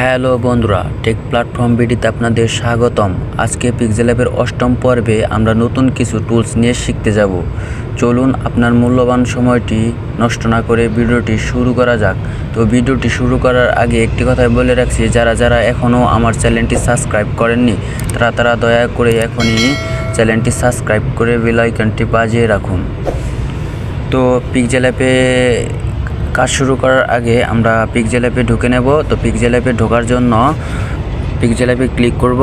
Hello বন্ধুরা, take platform বিডিতে আপনাদের স্বাগতম। আজকে পিক্সেল অ্যাপের অষ্টম পর্বে আমরা নতুন কিছু টুলস নিয়ে শিখতে যাব। চলুন আপনার মূল্যবান সময়টি নষ্ট না করে ভিডিওটি শুরু করা যাক। তো ভিডিওটি শুরু করার আগে একটি কথাই বলে রাখছি, যারা যারা এখনও আমার চ্যানেলটি সাবস্ক্রাইব করেননি, তারা তারা দয়া করে এখনই চ্যানেলটি সাবস্ক্রাইব করে বেল আইকনটি বাজিয়ে রাখুন। তো পিকজেল অ্যাপে কাজ শুরু করার আগে আমরা পিকজেল অ্যাপে ঢুকে নেব। তো পিকজেল অ্যাপে ঢোকার জন্য পিকজেল অ্যাপে ক্লিক করব।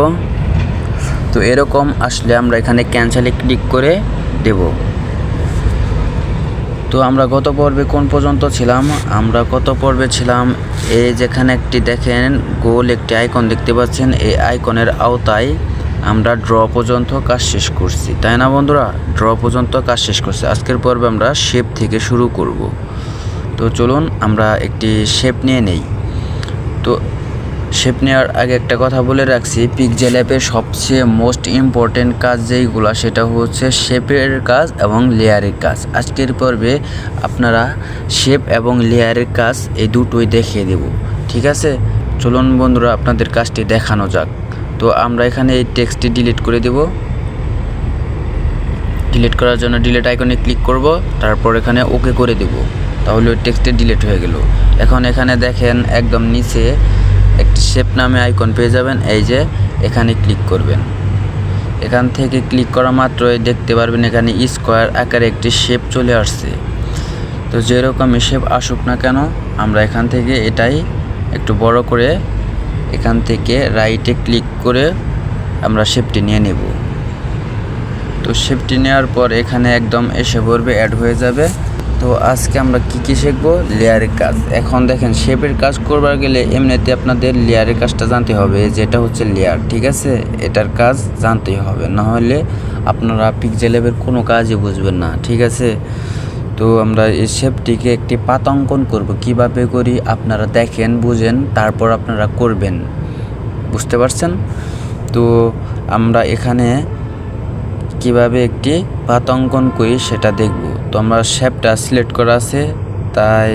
তো এরকম আসলে আমরা এখানে ক্যান্সেলে ক্লিক করে দেব। তো আমরা গত পর্বে কোন পর্যন্ত ছিলাম? আমরা গত পর্বে ছিলাম এই যেখানে একটি দেখেন গোল একটি আইকন দেখতে পাচ্ছেন। এই আইকনের আওতায় আমরা ড্র পর্যন্ত কাজ শেষ করছি। তাই না বন্ধুরা? ড্র পর্যন্ত কাজ শেষ করছি। আজকের পর্বে আমরা শেপ থেকে শুরু করব। তো চলুন আমরা একটি শেপ নিয়ে নেই। তো শেপ নেওয়ার আগে একটা কথা বলে রাখছি পিকজেল অ্যাপের সবচেয়ে মোস্ট ইম্পর্টেন্ট কাজ যেইগুলো সেটা হচ্ছে শেপের কাজ এবং লেয়ারের কাজ। আজকের পর্বে আপনারা শেপ এবং লেয়ারের কাজ এই দুটোই দেখিয়ে দেব, ঠিক আছে? চলুন বন্ধুরা, আপনাদের কাজটি দেখানো যাক। তো আমরা এখানে এই টেক্সটটি ডিলিট করে দেব। ডিলিট করার জন্য ডিলিট আইকনে ক্লিক করব, তারপর এখানে ওকে করে দেব। তাহলে ওই টেক্সটে ডিলিট হয়ে গেল। এখন এখানে দেখেন একদম নিচে একটি শেপ নামে আইকন পেয়ে যাবেন, এই যে এখানে ক্লিক করবেন। এখান থেকে ক্লিক করা মাত্রই দেখতে পারবেন এখানে স্কোয়ার আকারে একটি শেপ চলে আসছে। তো যেরকমই শেপ আসুক না কেন, আমরা এখান থেকে এটাই একটু বড় করে এখান থেকে রাইটে ক্লিক করে আমরা শেপটি নিয়ে নেব। তো শেপটি নেওয়ার পর এখানে একদম এসে পড়বে অ্যাড হয়ে যাবে। তো আজকে আমরা কি কি শিখব? লেয়ারের কাজ। এখন দেখেন, শেপের কাজ করবার গেলে এমনিতে আপনাদের লেয়ারের কাজটা জানতে হবে। যেটা হচ্ছে লেয়ার, ঠিক আছে? এটার কাজ জানতেই হবে। না হলে আপনারা পিকজেলেবের কোনো কাজই বুঝবেন না, ঠিক আছে? তো আমরা এই শেপটিকে একটি পাত অঙ্কন করব। কীভাবে করি? আপনারা দেখেন, বুঝেন, তারপর আপনারা করবেন। বুঝতে পারছেন? তো আমরা এখানে কীভাবে একটি পাত অঙ্কন করি সেটা দেখব। তো আমরা শেপটা সিলেক্ট করা আছে, তাই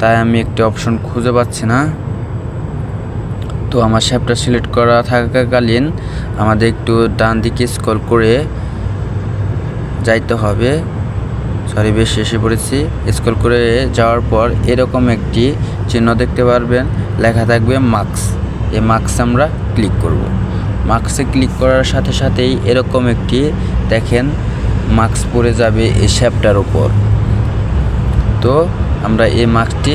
তাই আমি একটি অপশন খুঁজে পাচ্ছি না। তো আমার শেপটা সিলেক্ট করা থাকাকালীন আমাদের একটু ডান দিকে স্ক্রল করে যাইতে হবে। সরি বেশি এসে পড়েছি। স্ক্রল করে যাওয়ার পর এরকম একটি চিহ্ন দেখতে পারবেন। লেখা থাকবে মার্কস এই মার্কস আমরা ক্লিক করব। মার্কসে ক্লিক করার সাথে সাথেই এরকম একটি দেখেন মার্কস পরে যাবে এই শ্যাপটার উপর। তো আমরা এই মাস্কটি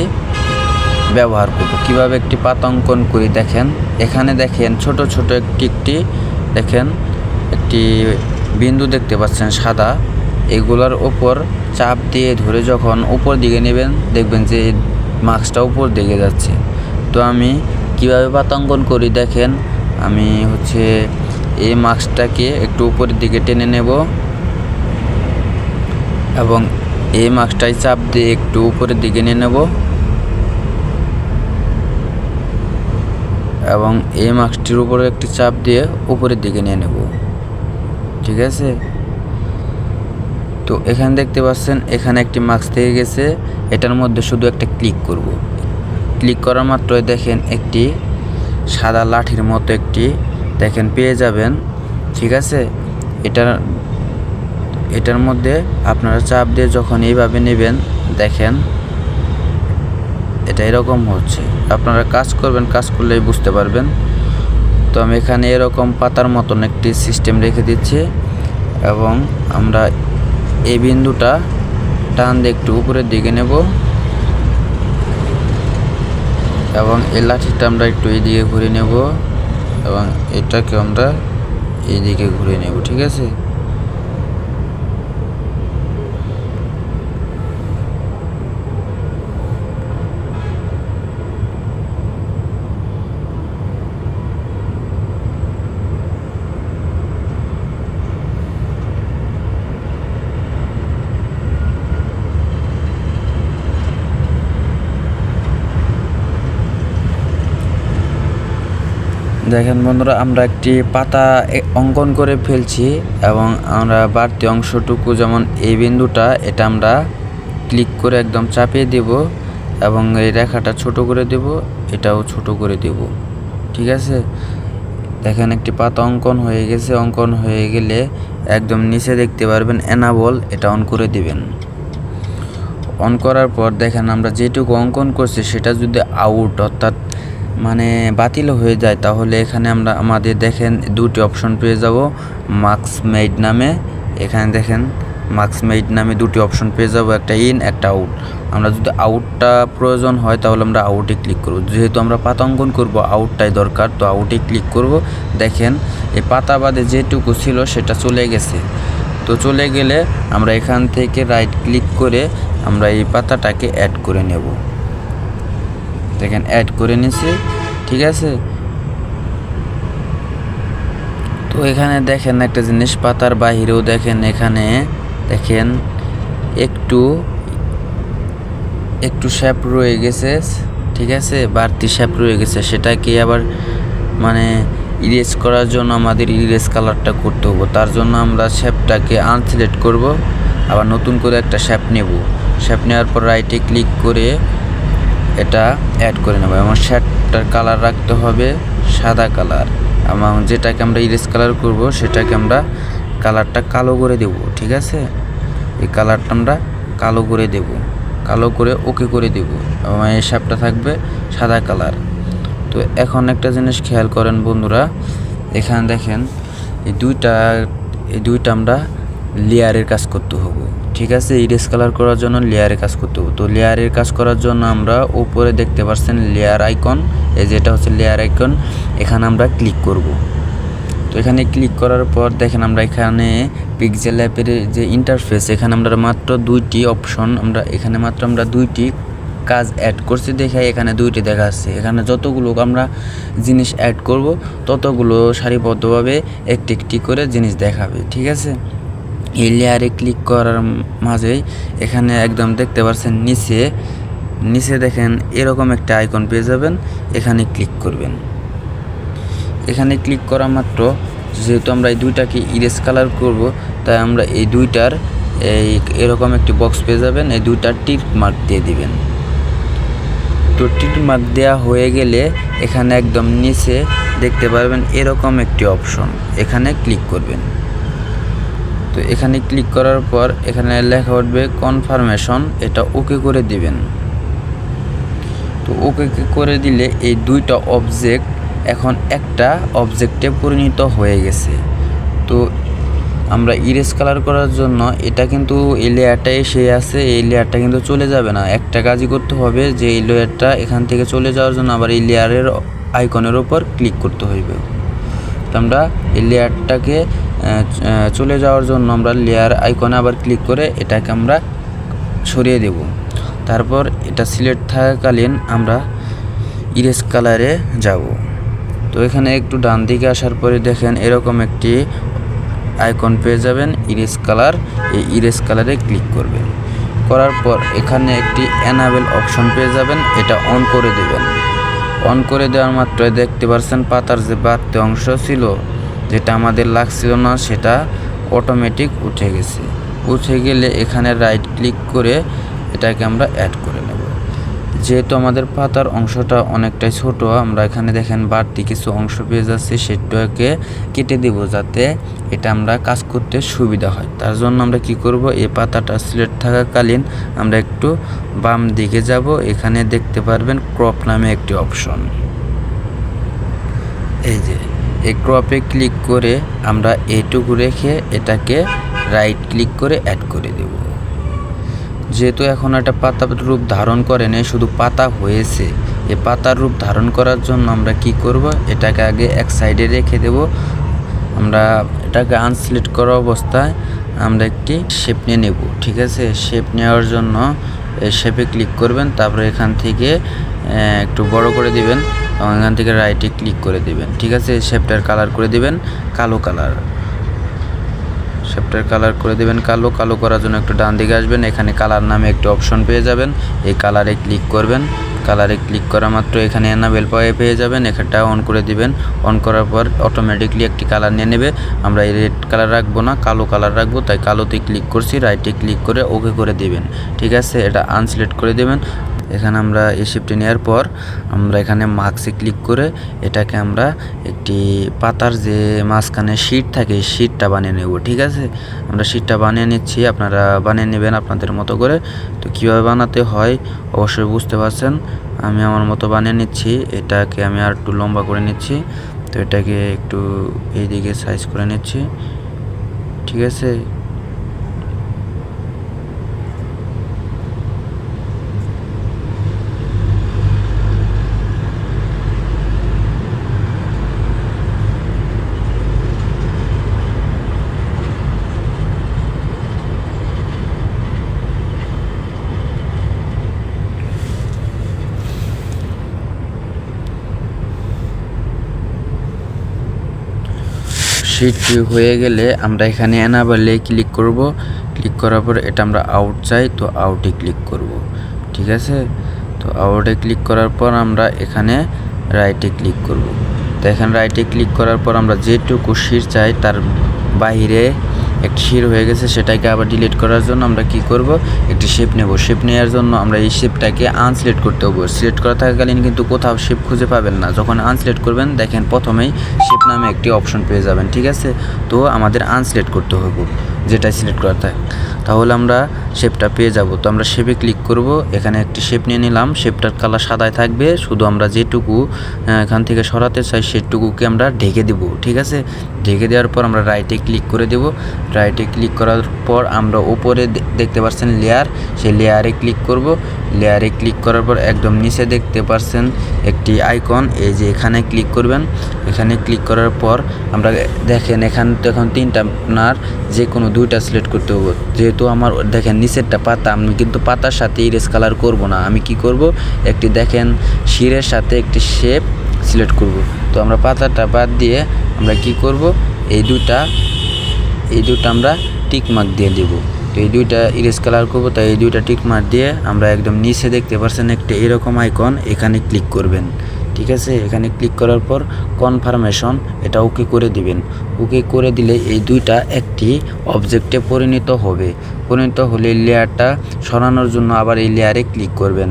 ব্যবহার করব। কীভাবে একটি পাত অঙ্কন করি দেখেন। এখানে দেখেন ছোট ছোট একটি একটি, দেখেন একটি বিন্দু দেখতে পাচ্ছেন সাদা। এগুলোর ওপর চাপ দিয়ে ধরে যখন উপর দিকে নেবেন, দেখবেন যে মাস্কটা উপর দিকে যাচ্ছে। তো আমি কীভাবে পাতাঙ্কন করি দেখেন। আমি হচ্ছে এই মাস্কটাকে একটু উপরের দিকে টেনে নেব। এবং এই মার্কসটাই চাপ দিয়ে একটু উপরের দিকে নিয়ে নেব। এবং এই মার্কসটির উপরে একটি চাপ দিয়ে উপরের দিকে নিয়ে নেব। ঠিক আছে? তো এখানে দেখতে পাচ্ছেন, এখানে একটি মার্কস থেকে গেছে। এটার মধ্যে শুধু একটা ক্লিক করব। ক্লিক করার মাত্রই দেখেন একটি সাদা লাঠির মতো একটি, দেখেন পেয়ে যাবেন। ঠিক আছে? এটার এটার মধ্যে আপনারা চাপ দিয়ে যখন এইভাবে নেবেন, দেখেন, এটা এরকম হচ্ছে। আপনারা কাজ করবেন, কাজ করলেই বুঝতে পারবেন। তো আমি এখানে এরকম পাতার মতন একটি সিস্টেম রেখে দিচ্ছি এবং আমরা এই বিন্দুটা টান দিয়ে একটু উপরের দিকে নেব এবং এই লাঠিটা আমরা একটু এইদিকে ঘুরে নেব এবং এটাকে আমরা এইদিকে ঘুরে নেব, ঠিক আছে? দেখেন বন্ধুরা, আমরা একটি পাতা অঙ্কন করে ফেলছি এবং আমরা বাড়তি অংশটুকু যেমন এই বিন্দুটা, এটা আমরা ক্লিক করে একদম চাপিয়ে দেব এবং এই রেখাটা ছোট করে দেব, এটাও ছোট করে দেব। ঠিক আছে? দেখেন একটি পাতা অঙ্কন হয়ে গেছে, অঙ্কন হয়ে গেলে একদম নিচে দেখতে পারবেন এনাবল এটা অন করে দিবেন। অন করার পর দেখেন আমরা যেটুকু অঙ্কন করছি, সেটা যদি আউট অর্থাৎ মানে বাতিল হয়ে যায়, তাহলে এখানে আমরা আমাদের দেখেন দুটি অপশন পেয়ে যাব। মার্কস মেড নামে, এখানে দেখেন মার্কস মেড নামে দুটি অপশন পেয়ে যাব, একটা ইন একটা আউট আমরা যদি আউটটা প্রয়োজন হয়, তাহলে আমরা আউটে ক্লিক করব। যেহেতু আমরা পাতা অঙ্কন করব আউটটাই দরকার, তো আউটে ক্লিক করব। দেখেন, এই পাতা বাদে যেটুকু ছিল, সেটা চলে গেছে। তো চলে গেলে আমরা এখান থেকে রাইট ক্লিক করে আমরা এই পাতাটাকে অ্যাড করে নেব। দেখেন অ্যাড করে নিছি, ঠিক আছে? তো এখানে দেখেন একটা জিনিস, পাতার বাহিরেও দেখেন এখানে, দেখেন, একটু একটু শ্যাপ রয়ে গেছে, ঠিক আছে? বাড়তি শ্যাপ রয়ে গেছে, সেটাকে আবার মানে ইরেজ করার জন্য আমাদের ইরেজ কালারটা করতে হবে। তার জন্য আমরা শ্যাপটাকে আনসিলেক্ট করব, আবার নতুন করে একটা শ্যাপ নেব। শ্যাপ নেওয়ার পর রাইটে ক্লিক করে এটা অ্যাড করে নেব। এবং শ্যাপটার কালার রাখতে হবে সাদা কালার এবং যেটাকে আমরা ইরেজ কালার করব, সেটাকে আমরা কালারটা কালো করে দেব, ঠিক আছে? এই কালারটা আমরা কালো করে দেব। কালো করে ওকে করে দেব। এবং এই শ্যাপটা থাকবে সাদা কালার তো এখন একটা জিনিস খেয়াল করেন বন্ধুরা, এখানে দেখেন, এই দুইটা এই দুইটা আমরা লেয়ারের কাজ করতে হবে। ঠিক আছে ইরেজ কালার করার জন্য লেয়ারের কাজ করতে হবে। তো লেয়ারের কাজ করার জন্য আমরা উপরে দেখতে পাচ্ছেন লেয়ার আইকন এই যেটা হচ্ছে লেয়ার আইকন এখানে আমরা ক্লিক করব। তো এখানে ক্লিক করার পর দেখেন আমরা এখানে পিক্সেল অ্যাপের যে ইন্টারফেস এখানে আমরা মাত্র দুইটি অপশন আমরা এখানে মাত্র আমরা দুইটি কাজ অ্যাড করছি দেখে এখানে দুইটি দেখা যাচ্ছে। এখানে যতগুলো আমরা জিনিস অ্যাড করব, ততগুলো সারিবদ্ধভাবে একটি একটি করে জিনিস দেখাবে, ঠিক আছে? এই লেয়ারে ক্লিক করার মাঝেই এখানে একদম দেখতে পাচ্ছেন নিচে নিচে দেখেন এরকম একটা আইকন পেয়ে যাবেন, এখানে ক্লিক করবেন। এখানে ক্লিক করা মাত্র, যেহেতু আমরা এই দুইটাকে ইরেজ কালার করব, তাই আমরা এই দুইটার এই এরকম একটি বক্স পেয়ে যাবেন, এই দুইটার টিক মার্ক দিয়ে দিবেন। তো টিক মার্ক দেওয়া হয়ে গেলে এখানে একদম নিচে দেখতে পারবেন এরকম একটি অপশন এখানে ক্লিক করবেন। তো এখানে ক্লিক করার পর এখানে লেখা উঠবে কনফার্মেশন এটা ওকে করে দিবেন। তো ওকে করে দিলে এই দুইটা অবজেক্ট এখন একটা অবজেক্টে পরিণত হয়ে গেছে। তো আমরা ইরেজ কালার করার জন্য এটা কিন্তু এই লেয়ারটা এসে আছে, এই লেয়ারটা কিন্তু চলে যাবে না। একটা কাজই করতে হবে যে এই লেয়ারটা এখান থেকে চলে যাওয়ার জন্য আবার এই লেয়ারের আইকনের ওপর ক্লিক করতে হইবে। তো আমরা এই লেয়ারটাকে চলে যাওয়ার জন্য আমরা লেয়ার আইকনে আবার ক্লিক করে এটাকে আমরা সরিয়ে দেব। তারপর এটা সিলেক্ট থাকাকালীন আমরা ইরেজ কালারে যাব। তো এখানে একটু ডান দিকে আসার পরে দেখেন এরকম একটি আইকন পেয়ে যাবেন ইরেজ কালার এই ইরেজ কালারে ক্লিক করবেন। করার পর এখানে একটি অ্যানাবেল অপশন পেয়ে যাবেন, এটা অন করে দেবেন। অন করে দেওয়ার মাত্র দেখতে পাচ্ছেন পাতার যে বাড়তি অংশ ছিল যেটা আমাদের লাগছিল না, সেটা অটোমেটিক উঠে গেছে। উঠে গেলে এখানে রাইট ক্লিক করে এটাকে আমরা অ্যাড করে নেব। যেহেতু আমাদের পাতার অংশটা অনেকটাই ছোট, আমরা এখানে দেখেন বাড়তি কিছু অংশ পেয়ে যাচ্ছে, সেটাকে কেটে দেব যাতে এটা আমরা কাজ করতে সুবিধা হয়। তার জন্য আমরা কি করব, এই পাতাটা সিলেক্ট থাকাকালীন আমরা একটু বাম দিকে যাব। এখানে দেখতে পারবেন ক্রপ নামে একটি অপশন এই যে এই ক্রপে ক্লিক করে আমরা এটুকু রেখে এটাকে রাইট ক্লিক করে অ্যাড করে দেব। যেহেতু এখন একটা পাতা রূপ ধারণ করে নেই, শুধু পাতা হয়েছে। এই পাতার রূপ ধারণ করার জন্য আমরা কি করব? এটাকে আগে এক সাইডে রেখে দেব। আমরা এটাকে আনসিলেক্ট করা অবস্থায় আমরা একটি শেপ নিয়ে নেব, ঠিক আছে? শেপ নেওয়ার জন্য শেপে ক্লিক করবেন, তারপরে এখান থেকে একটু বড় করে দিবেন। এবং এখান থেকে রাইটে ক্লিক করে দিবেন। ঠিক আছে? শেপটার কালার করে দিবেন, কালো কালার শেপটার কালার করে দেবেন কালো কালো করার জন্য একটু ডান দিকে আসবেন। এখানে কালার নামে একটি অপশন পেয়ে যাবেন। এই কালারে ক্লিক করবেন। কালারে ক্লিক করা মাত্র এখানে এনাবেল পায়ে পেয়ে যাবেন। এখানটা অন করে দিবেন। অন করার পর অটোমেটিকলি একটি কালার নিয়ে নেবে। আমরা এই রেড কালার রাখব না, কালো কালার রাখব। তাই কালোতে ক্লিক করছি রাইটে ক্লিক করে ওকে করে দিবেন। ঠিক আছে? এটা আনসিলেক্ট করে দেবেন। এখানে আমরা এই শেপটি নেওয়ার পর আমরা এখানে মার্কসে ক্লিক করে এটাকে আমরা একটি পাতার যে মাঝখানে শীট থাকে শীটটা বানিয়ে নেব, ঠিক আছে? আমরা শীটটা বানিয়ে নিচ্ছি, আপনারা বানিয়ে নেবেন আপনাদের মতো করে। তো কীভাবে বানাতে হয় অবশ্যই বুঝতে পারছেন। আমি আমার মতো বানিয়ে নিচ্ছি, এটাকে আমি আর একটু লম্বা করে নিচ্ছি। তো এটাকে একটু এইদিকে সাইজ করে নিচ্ছি, ঠিক আছে? শিটটি হয়ে গেলে আমরা এখানে এনাবেলে ক্লিক করব। ক্লিক করার পর এটা আমরা আউট চাই, তো আউটে ক্লিক করব। ঠিক আছে? তো আউটে ক্লিক করার পর আমরা এখানে রাইটে ক্লিক করব। তো এখানে রাইটে ক্লিক করার পর আমরা যেটুকু শির চাই তার বাইরে একটি শির হয়ে গেছে, সেটাকে আবার ডিলিট করার জন্য আমরা কি করব? একটি শেপ নেব। শেপ নেওয়ার জন্য আমরা এই শেপটাকে আনসিলেক্ট করতে হব। সিলেক্ট করা থাকাকালীন কিন্তু কোথাও শেপ খুঁজে পাবেন না। যখন আনসিলেক্ট করবেন, দেখেন প্রথমেই শেপ নামে একটি অপশন পেয়ে যাবেন, ঠিক আছে? তো আমাদের আনসিলেক্ট করতে হবে যেটা সিলেক্ট করা থাকে। তাহলে আমরা শেপটা পেয়ে যাব। তো আমরা শেপে ক্লিক করব। এখানে একটি শেপ নিয়ে নিলাম। শেপটার কালার সাদায় থাকবে। শুধু আমরা যেটুকু এখান থেকে সরাতে চাই সেটুকুকে আমরা ঢেকে দেব। ঠিক আছে? ঢেকে দেওয়ার পর আমরা রাইটে ক্লিক করে দেব। রাইটে ক্লিক করার পর আমরা ওপরে দেখতে পাচ্ছেন লেয়ার সেই লেয়ারে ক্লিক করব। লেয়ারে ক্লিক করার পর একদম নিচে দেখতে পাচ্ছেন একটি আইকন এই যে এখানে ক্লিক করবেন। এখানে ক্লিক করার পর আমরা দেখেন এখান তো এখন তিনটা আপনার যে কোনো দুইটা সিলেক্ট করতে হবে। যেহেতু আমার, দেখেন নিচেরটা পাতা, আমি কিন্তু পাতার সাথে ইরেজ কালার করব না। আমি কি করব? একটি দেখেন শিরের সাথে একটি শেপ সিলেক্ট করব। তো আমরা পাতাটা বাদ দিয়ে আমরা কি করব? এই দুটা এই দুটা আমরা টিক মার্ক দিয়ে দেব। তো এই দুইটা ইরেজ কালার করব, তাই এই দুইটা টিক মার্ক দিয়ে আমরা একদম নিচে দেখতে পাচ্ছেন একটা এরকম আইকন এখানে ক্লিক করবেন। ঠিক আছে? এখানে ক্লিক করার পর কনফার্মেশন এটা ওকে করে দিবেন। ওকে করে দিলে এই দুইটা একটি অবজেক্টে পরিণত হবে। পরিণত হলে লেয়ারটা সরানোর জন্য আবার এই লেয়ারে ক্লিক করবেন।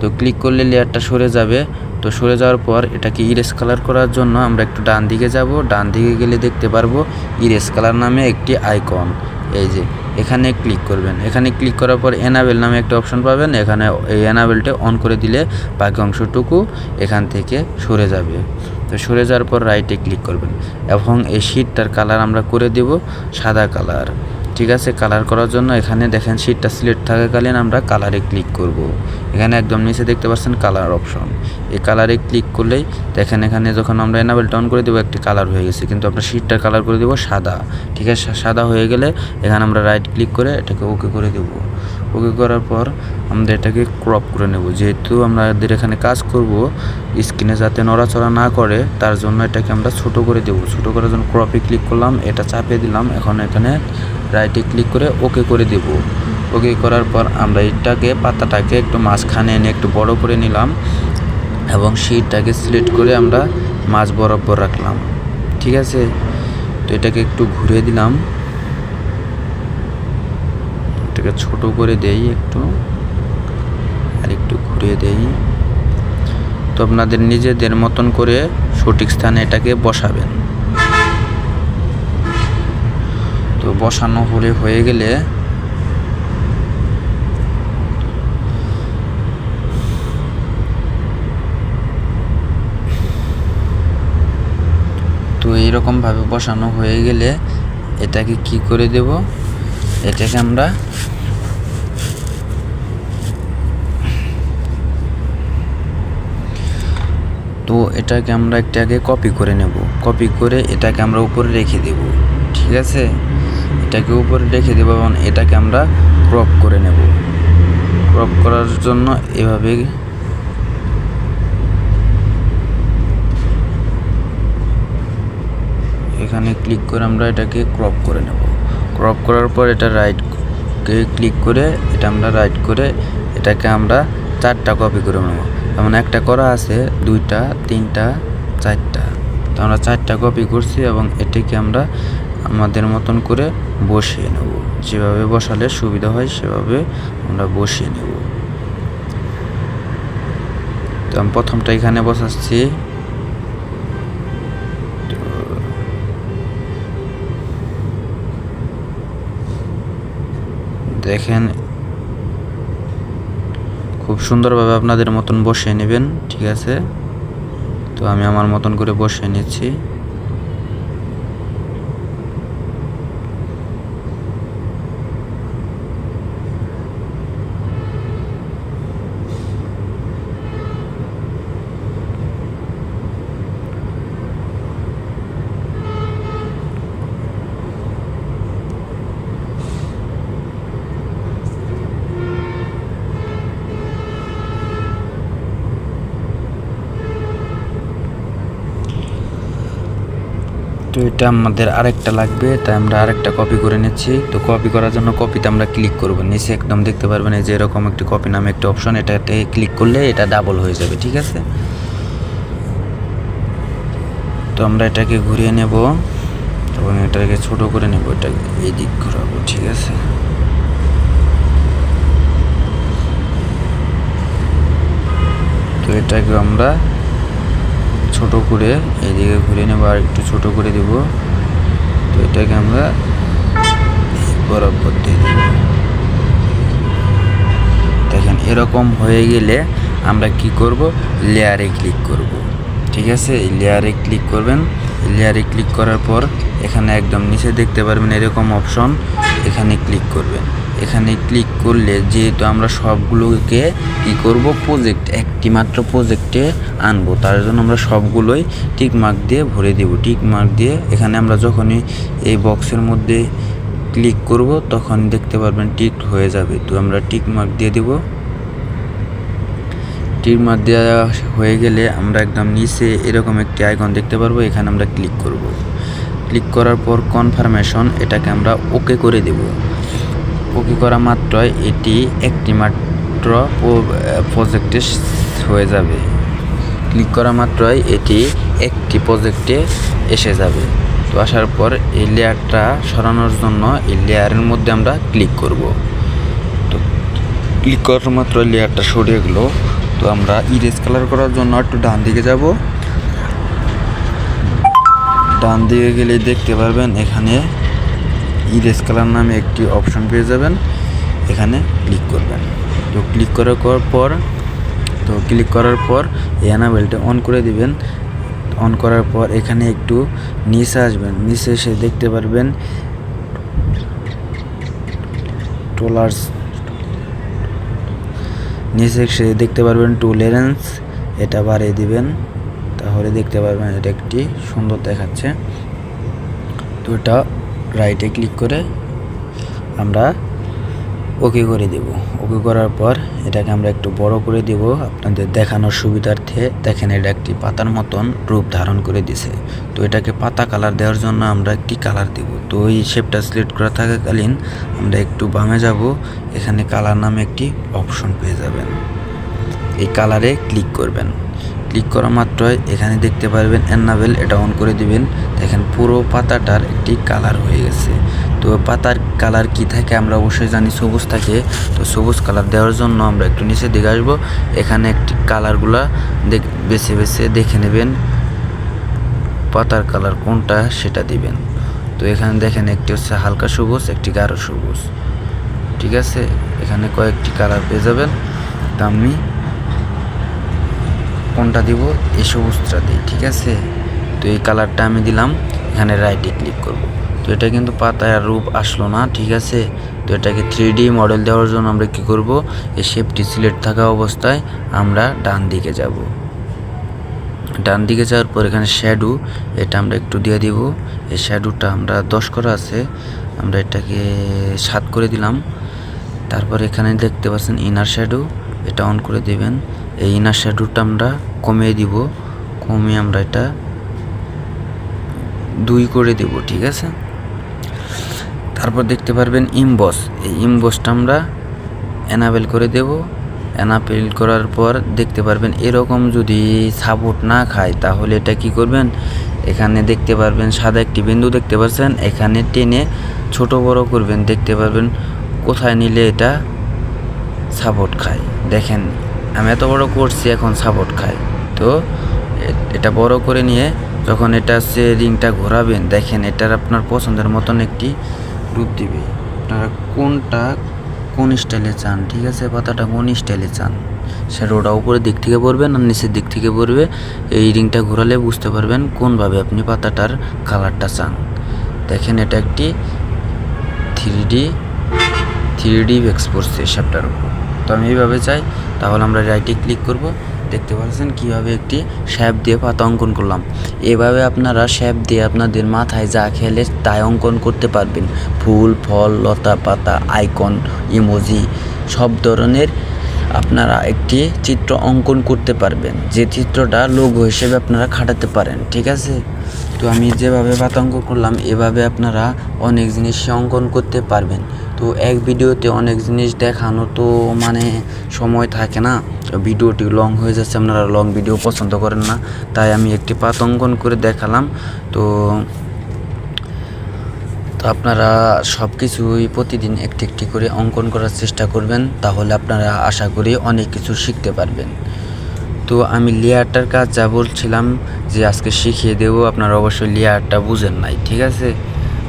তো ক্লিক করলে লেয়ারটা সরে যাবে। তো সরে যাওয়ার পর এটাকে ইরেজ কালার করার জন্য আমরা একটু ডান দিকে যাব। ডান দিকে গেলে দেখতে পারব ইরেজ কালার নামে একটি আইকন এই যে এখানে ক্লিক করবেন। এখানে ক্লিক করার পর এনাবেল নামে একটা অপশন পাবেন। এখানে এই এনাবেলটা অন করে দিলে বাকি অংশটুকু এখান থেকে সরে যাবে। তো সরে যাওয়ার পর রাইটে ক্লিক করবেন এবং এই শিটটার কালার আমরা করে দেব সাদা কালার ঠিক আছে কালার করার জন্য এখানে দেখেন শিটটা সিলেক্ট থাকাকালীন আমরা কালারে ক্লিক করব। এখানে একদম নিচে দেখতে পাচ্ছেন কালার অপশন এই কালারে ক্লিক করলেই দেখেন এখানে যখন আমরা এনাবেল টাউন করে দেবো, একটি কালার হয়ে গেছে। কিন্তু আমরা শিটটার কালার করে দেবো সাদা। ঠিক আছে সাদা হয়ে গেলে এখানে আমরা রাইট ক্লিক করে এটাকে ওকে করে দেবো। ওকে করার পর আমরা এটাকে ক্রপ করে নেব। যেহেতু আমাদের এখানে কাজ করব স্ক্রিনে যাতে নড়াচড়া না করে, তার জন্য এটাকে আমরা ছোট করে দেব। ছোট করার জন্য ক্রপে ক্লিক করলাম, এটা চাপিয়ে দিলাম। এখন এখানে রাইটে ক্লিক করে ওকে করে দেব। ওকে করার পর আমরা এটাকে, পাতাটাকে একটু মাঝখানে এনে একটু বড় করে নিলাম এবং শিটটাকে সিলেক্ট করে আমরা মাছ বরাবর রাখলাম। ঠিক আছে? তো এটাকে একটু ঘুরিয়ে দিলাম। এটাকে ছোট করে দেই একটু আর একটু ঘুরিয়ে দেই। তো আপনাদের নিজেদের মতন করে সঠিক স্থানে এটাকে বসাবেন তো বসানো হলে হয়ে গেলে তো এইরকমভাবে বসানো হয়ে গেলে এটাকে কি করে দেব? এটাকে আমরা তো এটাকে আমরা একটাকে কপি করে নেব। কপি করে এটাকে আমরা উপরে রেখে দেব। ঠিক আছে? এটাকে উপরে রেখে দেবো এবং এটাকে আমরা ক্রপ করে নেব। ক্রপ করার জন্য এভাবে এখানে ক্লিক করে আমরা এটাকে ক্রপ করে নেব। ক্রপ করার পর এটা রাইট ক্লিক করে এটা আমরা রাইট করে এটাকে আমরা চারটা কপি করে নেব। যেমন একটা করা আছে, দুইটা, তিনটা, চারটা। তো আমরা চারটা কপি করছি এবং এটাকে আমরা আমাদের মতন করে বসিয়ে নেব। যেভাবে বসালে সুবিধা হয়, সেভাবে আমরা বসিয়ে নেব। তো আমি প্রথমটা এখানে বসাচ্ছি। দেখেন, খুব সুন্দরভাবে আপনাদের মতন বসিয়ে নেবেন, ঠিক আছে? তো আমি আমার মতন করে বসিয়ে নিচ্ছি। এটা আমাদের আরেকটা লাগবে, তাই আমরা আরেকটা কপি করে নিচ্ছি। তো কপি করার জন্য কপিতে আমরা ক্লিক করব। নিচে একদম দেখতে পারবেন যে এরকম একটি কপি নামে একটা অপশন এটাতে ক্লিক করলে এটা ডাবল হয়ে যাবে, ঠিক আছে? তো আমরা এটাকে ঘুরিয়ে নেব এবং এটাকে ছোট করে নেব এটা এই দিক ঘোরাবো, ঠিক আছে? তো এটাকে আমরা ছোট করে এইদিকে ঘুরে নেব আর একটু ছোট করে দেব। তো এটাকে আমরা বরাবর দিয়ে দেব। দেখেন, এরকম হয়ে গেলে আমরা কি করব? লেয়ারে ক্লিক করব। ঠিক আছে? লেয়ারে ক্লিক করবেন। লেয়ারে ক্লিক করার পর এখানে একদম নিচে দেখতে পারবেন এরকম অপশন এখানে ক্লিক করবেন। এখানে ক্লিক করলে যেহেতু আমরা সবগুলোকে কি করব? প্রজেক্ট একটি মাত্র প্রজেক্টে আনব। তার জন্য আমরা সবগুলোই টিক মার্ক দিয়ে ভরে দেব। টিক মার্ক দিয়ে এখানে আমরা যখনই এই বক্সের মধ্যে ক্লিক করব তখন দেখতে পারবেন টিক হয়ে যাবে। তো আমরা টিক মার্ক দিয়ে দেব। টিক মার্ক দেওয়া হয়ে গেলে আমরা একদম নিচে এরকম একটি আইকন দেখতে পারব। এখানে আমরা ক্লিক করব। ক্লিক করার পর কনফার্মেশন এটাকে আমরা ওকে করে দেব। ওকে করা মাত্রই এটি একটি মাত্র প্রজেক্টে হয়ে যাবে। ক্লিক করা মাত্রই এটি একটি প্রজেক্টে এসে যাবে। তো আসার পর এই লেয়ারটা সরানোর জন্য এই লেয়ারের মধ্যে আমরা ক্লিক করব। তো ক্লিক করার মাত্র লেয়ারটা সরিয়ে গেলো। তো আমরা ইরেজ কালার করার জন্য একটু ডান দিকে যাব। ডান দিকে গেলে দেখতে পারবেন এখানে ইরেজ কালার নামে একটি অপশন পেয়ে যাবেন। এখানে ক্লিক করবেন। তো ক্লিক করার পর, তো ক্লিক করার পর এই অ্যানাবেলটা অন করে দিবেন। অন করার পর এখানে একটু নিচে আসবেন। নিচে এসে দেখতে পারবেন টোলার্স নিচে এসে দেখতে পারবেন টুলেরেন্স এটা বাড়িয়ে দিবেন। তাহলে দেখতে পারবেন এটা একটি সুন্দর দেখাচ্ছে। তো এটা রাইটে ক্লিক করে আমরা ওকে করে দেব। ওকে করার পর এটাকে আমরা একটু বড় করে দেব। আপনাদের দেখানোর সুবিধার্থে দেখেন এটা একটি পাতার মতন রূপ ধারণ করে দিছে। তো এটাকে পাতা কালার দেওয়ার জন্য আমরা একটি কালার দেব? তো এই শেপটা সিলেক্ট করা থাকাকালীন আমরা একটু বামে যাব। এখানে কালার নামে একটি অপশন পেয়ে যাবেন। এই কালারে ক্লিক করবেন। ক্লিক করা মাত্রই এখানে দেখতে পারবেন অ্যানাবেল এটা অন করে দিবেন। দেখেন, পুরো পাতাটার একটি কালার হয়ে গেছে। তো পাতার কালার কি থাকে আমরা অবশ্যই জানি সবুজ থাকে। তো সবুজ কালার দেওয়ার জন্য আমরা একটু নিচে দিকে আসব। এখানে একটি কালারগুলা দেখ বেছে বেছে দেখে নেবেন। পাতার কালার কোনটা সেটা দিবেন। তো এখানে দেখেন, একটি হচ্ছে হালকা সবুজ, একটি গাঢ় সবুজ। ঠিক আছে? এখানে কয়েকটি কালার পেয়ে যাবেন। তা আমি কোনটা দিব? এই সবুজটা দিই, ঠিক আছে? তো এই কালারটা আমি দিলাম, এখানে রাইটে ক্লিক করব। তো এটা কিন্তু পাতায় আর রূপ আসলো না, ঠিক আছে? তো এটাকে থ্রি মডেল দেওয়ার জন্য আমরা কি করব? এই শেপটি সিলেক্ট থাকা অবস্থায় আমরা ডান দিকে যাব। ডান দিকে যাওয়ার পর এখানে শ্যাডো এটা আমরা একটু দিয়ে দিব। এই শ্যাডোটা আমরা দশ করা আছে, আমরা এটাকে সাত করে দিলাম। তারপর এখানে দেখতে পাচ্ছেন ইনার শ্যাডো এটা অন করে দিবেন। এই ইনার শ্যাডোটা আমরা কমিয়ে দিব, কমিয়ে আমরা এটা দুই করে দেব, ঠিক আছে? তারপর দেখতে পারবেন ইমবস, এই ইমবসটা আমরা এনাবেল করে দেব। এনাবেল করার পর দেখতে পারবেন এরকম যদি সাপোর্ট না খায়, তাহলে এটা কি করবেন? এখানে দেখতে পারবেন সাদা একটি বিন্দু দেখতে পাচ্ছেন, এখানে টেনে ছোট বড় করবেন। দেখতে পারবেন কোথায় নিলে এটা সাপোর্ট খায়। দেখেন আমি এত বড় করছি, এখন সাপোর্ট খাই। তো এটা বড় করে নিয়ে যখন এটা হচ্ছে রিংটা ঘোরাবেন, দেখেন এটার আপনার পছন্দের মতন একটি রূপ দিবে। আপনারা কোনটা কোন স্টাইলে চান, ঠিক আছে? পাতাটা কোন স্টাইলে চান? সেটা ওটা উপরের দিক থেকে পড়বেন আর নিচের দিক থেকে পড়বে? এই রিংটা ঘোরালে বুঝতে পারবেন কোনভাবে আপনি পাতাটার কালারটা চান। দেখেন এটা একটি থ্রি ডি থ্রি ডি পড়ছে শেপটার উপর। তো আমি এইভাবে চাই তাহলে আমরা রাইটে ক্লিক করব। দেখতে পাচ্ছেন কীভাবে একটি শ্যাপ দিয়ে পাতা অঙ্কন করলাম। এভাবে আপনারা শ্যাপ দিয়ে আপনাদের মাথায় যা খেলে তাই অঙ্কন করতে পারবেন। ফুল, ফল, লতা, পাতা আইকন ইমোজি সব ধরনের আপনারা একটি চিত্র অঙ্কন করতে পারবেন। যে চিত্রটা লোগো হিসেবে আপনারা খাটাতে পারেন, ঠিক আছে? তো আমি যেভাবে পাতা অঙ্কন করলাম, এভাবে আপনারা অনেক জিনিস অঙ্কন করতে পারবেন। তো এক ভিডিওতে অনেক জিনিস দেখানো তো মানে সময় থাকে না। ভিডিওটি লং হয়ে যাচ্ছে, আপনারা লং ভিডিও পছন্দ করেন না। তাই আমি একটি পাতা অঙ্কন করে দেখালাম। তো তো আপনারা সব কিছুই প্রতিদিন একটি একটি করে অঙ্কন করার চেষ্টা করবেন। তাহলে আপনারা আশা করি অনেক কিছু শিখতে পারবেন। তো আমি লেয়ারটার কাজ যা বলছিলাম যে আজকে শিখিয়ে দেব, আপনারা অবশ্যই লেয়ারটা বুঝেন নাই, ঠিক আছে?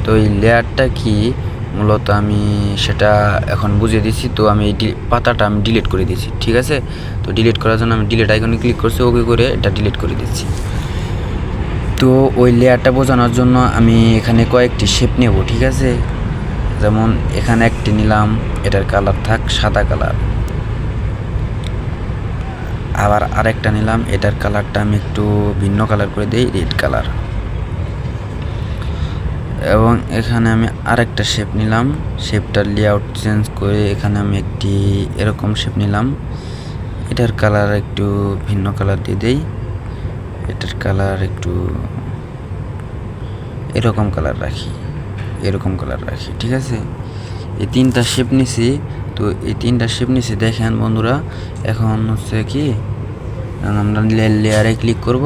তো এই লেয়ারটা কি? মূলত আমি সেটা এখন বুঝিয়ে দিচ্ছি তো আমি এই পাতাটা আমি ডিলিট করে দিচ্ছি ঠিক আছে? তো ডিলিট করার জন্য আমি ডিলিট আইকনে ক্লিক করছি, ওকে করে এটা ডিলিট করে দিচ্ছি। তো ওই লেয়ারটা বোঝানোর জন্য আমি এখানে কয়েকটি শেপ নেব, ঠিক আছে? যেমন এখানে একটি নিলাম, এটার কালার থাক সাদা কালার আবার আরেকটা নিলাম, এটার কালারটা আমি একটু ভিন্ন কালার করে দিই, রেড কালার। এবং এখানে আমি আরেকটা শেপ নিলাম শেপটার লেআউট চেঞ্জ করে এখানে আমি একটি এরকম শেপ নিলাম। এটার কালার একটু ভিন্ন কালার দিয়ে দিই, এটার কালার একটু এরকম কালার রাখি, এরকম কালার রাখি, ঠিক আছে? এই তিনটা শেপ নিছি তো এই তিনটা শেপ নিচে দেখেন বন্ধুরা। এখন হচ্ছে কি আমরা লেয়ারে ক্লিক করব।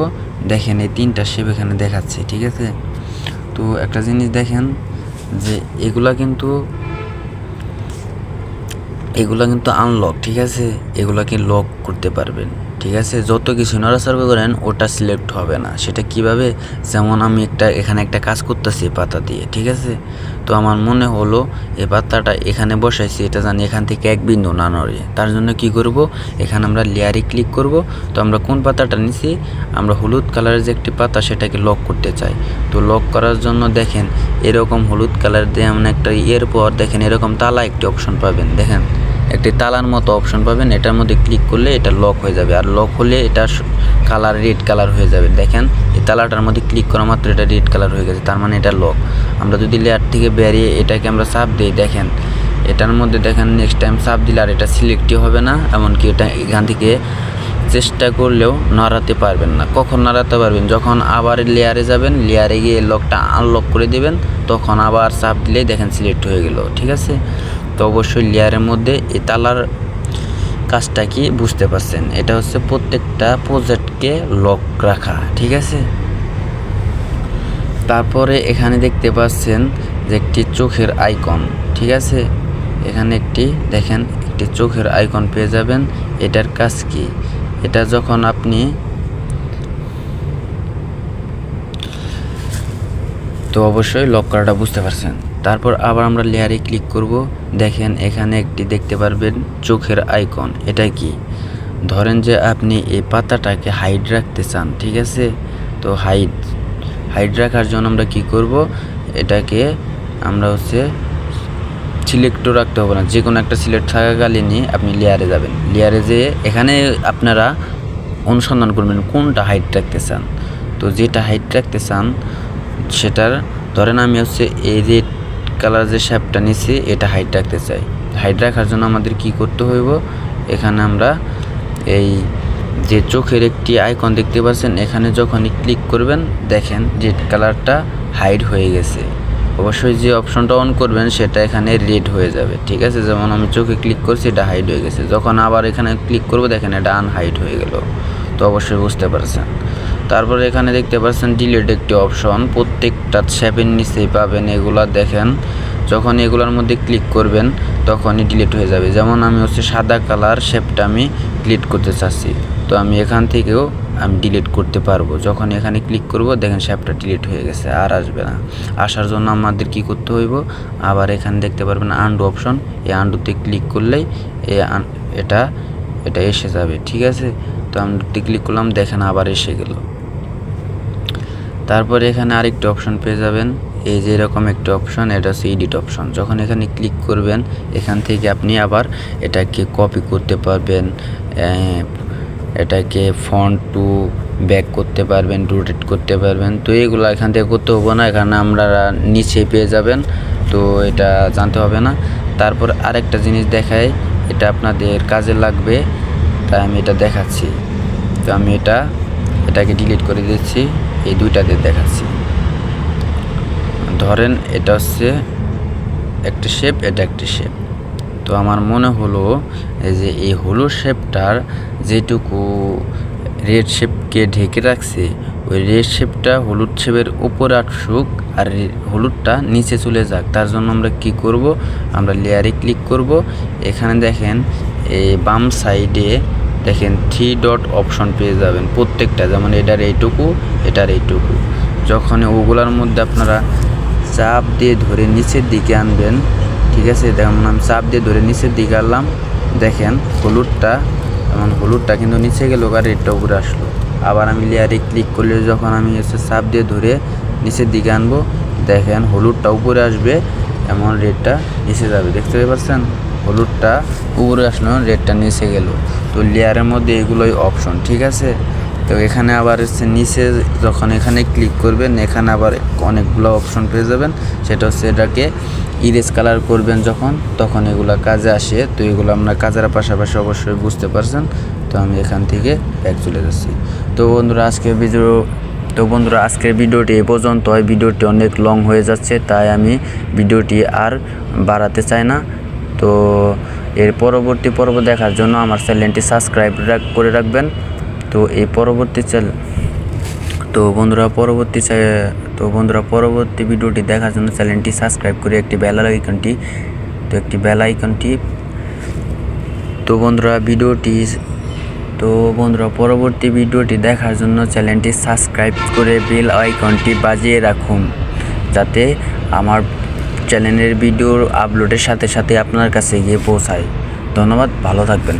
দেখেন এই তিনটা শেপ এখানে দেখাচ্ছে, ঠিক আছে? তো একটা জিনিস দেখেন, যে এগুলা কিন্তু এগুলা কিন্তু আনলক ঠিক আছে? এগুলাকে লক করতে পারবেন। ঠিক আছে? যত কিছু নড়াচড়া করেন, ওটা সিলেক্ট হবে না। সেটা কীভাবে? যেমন আমি একটা, এখানে একটা কাজ করতেছি পাতা দিয়ে, ঠিক আছে? তো আমার মনে হলো, এই পাতাটা এখানে বসাইছি, এটা জানি এখান থেকে এক বিন্দু না নড়ে। তার জন্য কি করব? এখানে আমরা লেয়ারে ক্লিক করব। তো আমরা কোন পাতাটা নিছি? আমরা হলুদ কালারের যে একটি পাতা, সেটাকে লক করতে চাই। তো লক করার জন্য দেখেন, এরকম হলুদ কালার দিয়ে এমন একটা এর পর দেখেন, এরকম তালা একটি অপশন পাবেন। দেখেন একটি তালার মতো অপশন পাবেন। এটার মধ্যে ক্লিক করলে এটা লক হয়ে যাবে। আর লক হলে এটা কালার রেড কালার হয়ে যাবে। দেখেন, এই তালাটার মধ্যে ক্লিক করা মাত্র এটা রেড কালার হয়ে গেছে, তার মানে এটা লক আমরা যদি লেয়ার থেকে বেরিয়ে এটাকে আমরা চাপ দিই, দেখেন, এটার মধ্যে দেখেন নেক্সট টাইম চাপ দিলে আর এটা সিলেক্টই হবে না, এমনকি এটা এখান থেকে চেষ্টা করলেও নাড়াতে পারবেন না। কখন নাড়াতে পারবেন? যখন আবার লেয়ারে যাবেন লেয়ারে গিয়ে লকটা আনলক করে দিবেন, তখন আবার চাপ দিলেই দেখেন সিলেক্ট হয়ে গেল। ঠিক আছে? তো অবশ্যই লেয়ারের মধ্যে এই তালার কাজটা কি বুঝতে পারছেন? এটা হচ্ছে প্রত্যেকটা প্রজেক্টকে লক রাখা, ঠিক আছে? তারপরে এখানে দেখতে পাচ্ছেন যে একটি চোখের আইকন, ঠিক আছে? এখানে একটি, দেখেন, একটি চোখের আইকন পেয়ে যাবেন। এটার কাজ কি? এটা যখন আপনি তো অবশ্যই লক করাটা বুঝতে পারছেন। তারপর আবার আমরা লেয়ারে ক্লিক করব। দেখেন এখানে একটি দেখতে পারবেন চোখের আইকন এটা কি? ধরেন যে আপনি এই পাতাটাকে হাইড রাখতে চান, ঠিক আছে? তো হাইড হাইড রাখার জন্য আমরা কি করব? এটাকে আমরা হচ্ছে সিলেক্টও রাখতে হবে না। যে কোনো একটা সিলেক্ট থাকাকালীনই আপনি লেয়ারে যাবেন। লেয়ারে যেয়ে এখানে আপনারা অনুসন্ধান করবেন কোনটা হাইট রাখতে চান। তো যেটা হাইট রাখতে চান, সেটার, ধরেন আমি হচ্ছে এই রেড কালার যে শ্যাপটা নিছি, এটা হাইট রাখতে চাই। হাইট রাখার জন্য আমাদের কি করতে হইব? এখানে আমরা এই যে চোখের একটি আইকন দেখতে পাচ্ছেন, এখানে যখনই ক্লিক করবেন, দেখেন রেড কালারটা হাইড হয়ে গেছে। অবশ্যই যে অপশনটা অন করবেন, সেটা এখানে রেড হয়ে যাবে, ঠিক আছে? যেমন আমি চোখে ক্লিক করছি, এটা হাইড হয়ে গেছে। যখন আবার এখানে ক্লিক করব, দেখেন এটা আনহাইড হয়ে গেল। তো অবশ্যই বুঝতে পারছেন। তারপরে এখানে দেখতে পাচ্ছেন ডিলেট একটি অপশন প্রত্যেকটা শ্যাপের নিচেই পাবেন এগুলা, দেখেন। যখন এগুলোর মধ্যে ক্লিক করবেন, তখনই ডিলিট হয়ে যাবে। যেমন আমি হচ্ছে সাদা কালার শেপটা আমি ডিলিট করতে চাচ্ছি। তো আমি এখান থেকেও আমি ডিলিট করতে পারব। যখন এখানে ক্লিক করব, দেখেন শ্যাপটা ডিলিট হয়ে গেছে, আর আসবে না। আসার জন্য আমাদের কি করতে হইব? আবার এখানে দেখতে পারবেন আন্ডু অপশন এই আন্ডুতে ক্লিক করলেই এটা এটা এসে যাবে, ঠিক আছে? তো আন্ডুতে ক্লিক করলাম, দেখেন আবার এসে গেল। তারপরে এখানে আরেকটি অপশন পেয়ে যাবেন। এই যে এরকম একটি অপশন এটা হচ্ছে এডিট অপশন যখন এখানে ক্লিক করবেন, এখান থেকে আপনি আবার এটাকে কপি করতে পারবেন এটাকে ফন্ট টু ব্যাক করতে পারবেন রোটেট করতে পারবেন। তো এগুলো এখান থেকে করতে হব না, এখানে আমরা নিচে পেয়ে যাবেন। তো এটা জানতে হবে না। তারপর আরেকটা জিনিস দেখায় এটা আপনাদের কাজে লাগবে। তাই আমি এটা দেখাচ্ছি। তো আমি এটা, এটাকে ডিলিট করে দিচ্ছি। এই দুইটাতে দেখাচ্ছি। ধরেন এটা হচ্ছে একটা শেপ এটা একটি শেপ তো আমার মনে হলো যে এই হলুদ শেপটার যেটুকু রেড শেপকে ঢেকে রাখছে, ওই রেড শেপটা হলুদ শেপের উপরে আসুক আর হলুদটা নিচে চলে যাক। তার জন্য আমরা কি করব? আমরা লেয়ারে ক্লিক করব। এখানে দেখেন এই বাম সাইডে দেখেন থ্রি ডট অপশন পেয়ে যাবেন প্রত্যেকটা, যেমন এটার এইটুকু এটার এইটুকু। যখন ওগুলোর মধ্যে আপনারা চাপ দিয়ে ধরে নিচের দিকে আনবেন, ঠিক আছে? যেমন আমি চাপ দিয়ে ধরে নিচের দিকে আনলাম, দেখেন হলুদটা, যেমন হলুদটা কিন্তু নিচে গেল, আর রেডটা উপরে আসলো। আবার আমি লেয়ারে ক্লিক করলে যখন আমি হচ্ছে চাপ দিয়ে ধরে নিচের দিকে আনব, দেখেন হলুদটা উপরে আসবে, এমন রেডটা নিচে যাবে। দেখতে পাচ্ছেন? হলুদটা উপরে আসলো রেডটা নিচে গেল। তো লেয়ারের মধ্যে এগুলোই অপশন ঠিক আছে? তো এখানে আবার হচ্ছে নিচে যখন এখানে ক্লিক করবেন, এখানে আবার অনেকগুলো অপশন পেয়ে যাবেন। সেটা হচ্ছে এটাকে ইরেজ কালার করবেন যখন, তখন এগুলো কাজে আসে। তো এগুলো আমরা কাজের পাশাপাশি অবশ্যই বুঝতে পারছেন। তো আমি এখান থেকে ব্যাক চলে যাচ্ছি। তো বন্ধুরা আজকে ভিডিও তো বন্ধুরা, আজকের ভিডিওটি এ পর্যন্ত। হয় ভিডিওটি অনেক লং হয়ে যাচ্ছে, তাই আমি ভিডিওটি আর বাড়াতে চাই না। তো এর পরবর্তী পর্ব দেখার জন্য আমার চ্যানেলটি সাবস্ক্রাইব করে রাখবেন। তো এই পরবর্তী চ্যানেল তো বন্ধুরা পরবর্তী তো বন্ধুরা পরবর্তী ভিডিওটি দেখার জন্য চ্যানেলটি সাবস্ক্রাইব করে একটি বেল আইকনটি, তো একটি বেল আইকনটি। তো বন্ধুরা ভিডিওটি তো বন্ধুরা পরবর্তী ভিডিওটি দেখার জন্য চ্যানেলটি সাবস্ক্রাইব করে বেল আইকনটি বাজিয়ে রাখুন, যাতে আমার চ্যানেলের ভিডিওর আপলোডের সাথে সাথে আপনার কাছে গিয়ে পৌঁছায়। ধন্যবাদ ভালো থাকবেন।